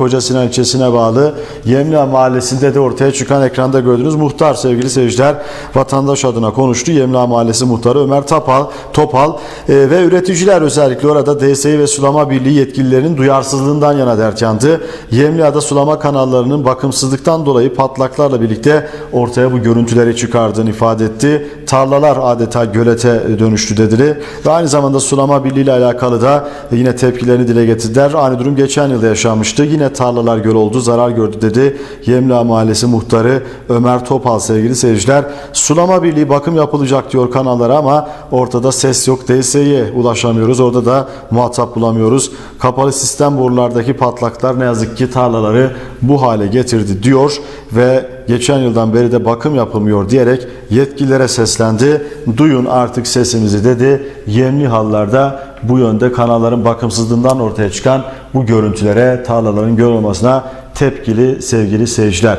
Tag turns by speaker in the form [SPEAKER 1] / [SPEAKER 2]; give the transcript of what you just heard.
[SPEAKER 1] Koca Sinan ilçesine bağlı Yemla Mahallesi'nde de ortaya çıkan ekranda gördüğünüz muhtar sevgili seyirciler vatandaş adına konuştu. Yemla Mahallesi muhtarı Ömer Topal, Topal e, ve üreticiler özellikle orada DSİ ve Sulama Birliği yetkililerinin duyarsızlığından yana dert yandı. Yemlia'da sulama kanallarının bakımsızlıktan dolayı patlaklarla birlikte ortaya bu görüntüleri çıkardığını ifade etti. Tarlalar adeta gölete dönüştü dedi ve aynı zamanda sulama birliği ile alakalı da yine tepkilerini dile getirdiler. Aynı durum geçen yılda yaşanmıştı. Yine tarlalar göl oldu, zarar gördü dedi. Yemla Mahallesi muhtarı Ömer Topal sevgili seyirciler. Sulama birliği bakım yapılacak diyor kanallara ama ortada ses yok. DSİ'ye ulaşamıyoruz. Orada da muhatap bulamıyoruz. Kapalı sistem borulardaki patlaklar ne yazık ki tarlaları bu hale getirdi diyor ve geçen yıldan beri de bakım yapılmıyor diyerek yetkililere seslendi. Duyun artık sesimizi dedi. Yemli hallarda bu yönde kanalların bakımsızlığından ortaya çıkan bu görüntülere tarlaların göl olmasına tepkili sevgili seyirciler.